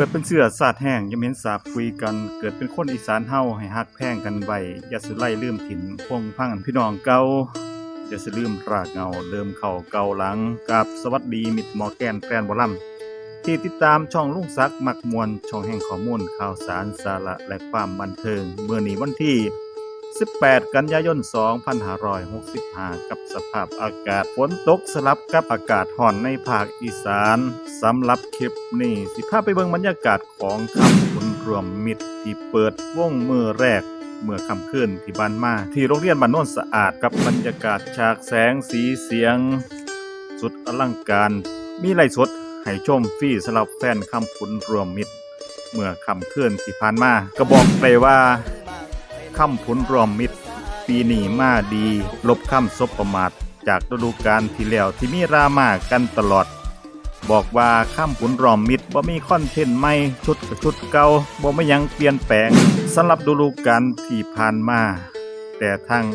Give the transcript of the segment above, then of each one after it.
กิดเป็นเสือสาดแห้งยาเห็นสาบคุยกัน เกิดเป็นคนอีสานเฮาให้ฮักแพงกันไว้อย่าสิไล่ลืมถิ่นพงพังพี่น้องเก่าอย่าสิลืมรากเงาเดิมเข่าเก่าหลังกับสวัสดีมิตรหมอแกนแฟนบอลลัมที่ติดตามช่องลุงซักมักมวลช่องแห่งข้อมูลข่าวสารสาระและความบันเทิงเมื่อนี้วันที่ 18 กันยายน 2565 กับสภาพอากาศฝนตกสลับกับอากาศห่อนในภาคอีสานสำหรับคลิปนี้สิพาไปเบิ่งบรรยากาศของคำคุณรวมมิตรที่เปิดวงมือแรกเมื่อค่ำคืนที่บ้านมาที่โรงเรียนบ้านโนนสะอาดกับบรรยากาศฉากแสงสีเสียง สุดอลังการ มีไลฟ์สดให้ชมฟรีสำหรับแฟนคำพุนรวมมิตร เมื่อค่ำคืนที่ผ่านมาก็บอกไปว่า ค่ำผลรอมมิตร ปีนี้มาดี ลบค่ำซบประมาทจากฤดูกาลที่แล้วที่มีรามากันตลอด บอกว่าข้ามผลรอมมิดบ่มีคอนเทนต์ใหม่ชุดกับชุดเก่าบ่ไม่ยังเปลี่ยนแปลงสำหรับฤดูกาลที่ผ่านมา แต่ทั้ง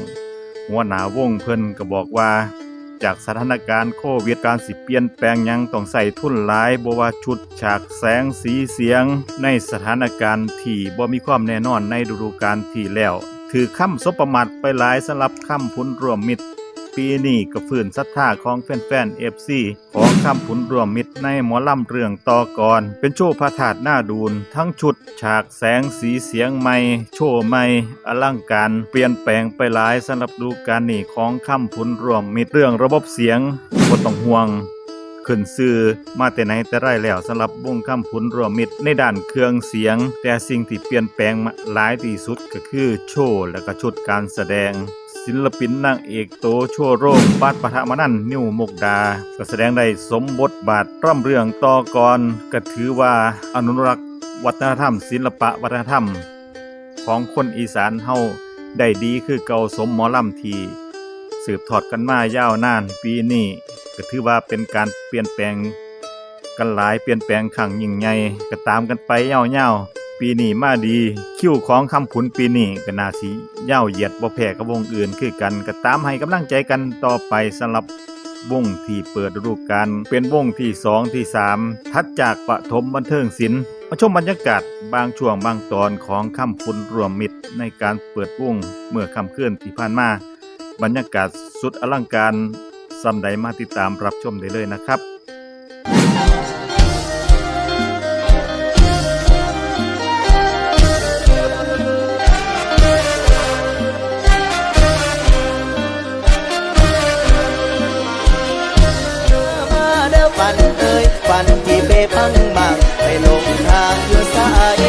หัวหน้าวงเพิ่นก็บอกว่า จากสถานการณ์โควิดการสิเปลี่ยนแปลงยังต้องใส่ทุนหลายบ่ว่าชุดฉากแสงสีเสียง ในสถานการณ์ที่บ่มีความแน่นอนในฤดูกาลที่แล้ว ถือค่ำสบประมาทไปหลายสำหรับค่ำพุนรวมมิตร ปีนี้ก็ฟื้นศรัทธาของแฟนๆ FC ของคำพุนรวมมิตรในหมอลำเรื่องต่อกรเป็นโชว์พระธาตุหน้าดูน ทั้งชุดฉากแสงสีเสียงใหม่ โชว์ใหม่อลังการ เปลี่ยนแปลงไปหลายสำหรับดูการนี่ของคำพุนรวมมิตรเรื่องระบบเสียงบ่ต้องห่วงขึ้นซื้อมาแต่ไหนแต่ไรแล้วสำหรับวงคำพุนรวมมิตรในด้านเครื่องเสียง แต่สิ่งที่เปลี่ยนแปลงมาหลายที่สุดก็คือโชว์และก็ชุดการแสดง ศิลปินนางเอกโตโชว์โรงบาดปะทะมานั่นนิวมกดาก็แสดงได้สมบทบาทร่ำเรื่องต่อกรก็ถือว่าอนุรักษ์วัฒนธรรม ศิลปะวัฒนธรรม ของคนอีสานเฮาได้ดีคือเก่าสมหมอลำที สืบทอดกันมายาวนานปีนี้ก็ถือว่าเป็นการเปลี่ยนแปลงกันหลายเปลี่ยนแปลงครั้งยิ่งใหญ่ก็ตามกันไปยาวๆ ปีนี้มาดี คิวของคำผุนปีนี้ก็น่าสิยาเหยียดบ่แพ้กับวงอื่นคือกันก็ตามให้กำลังใจกันต่อไปสำหรับวงที่เปิดฤดูกาลเป็นวงที่สองที่สามทัดจากปฐมบันเทิงศิลป์มาชมบรรยากาศบางช่วงบางตอนของคำพุนรวมมิตรในการเปิดวงเมื่อคำเคลื่อนที่ผ่านมา บรรยากาศสุดอลังการสำใดมาติดตามรับชมได้เลยนะครับานเอ่ยฟันที่เปพังมางไปลงทางอยู่สาย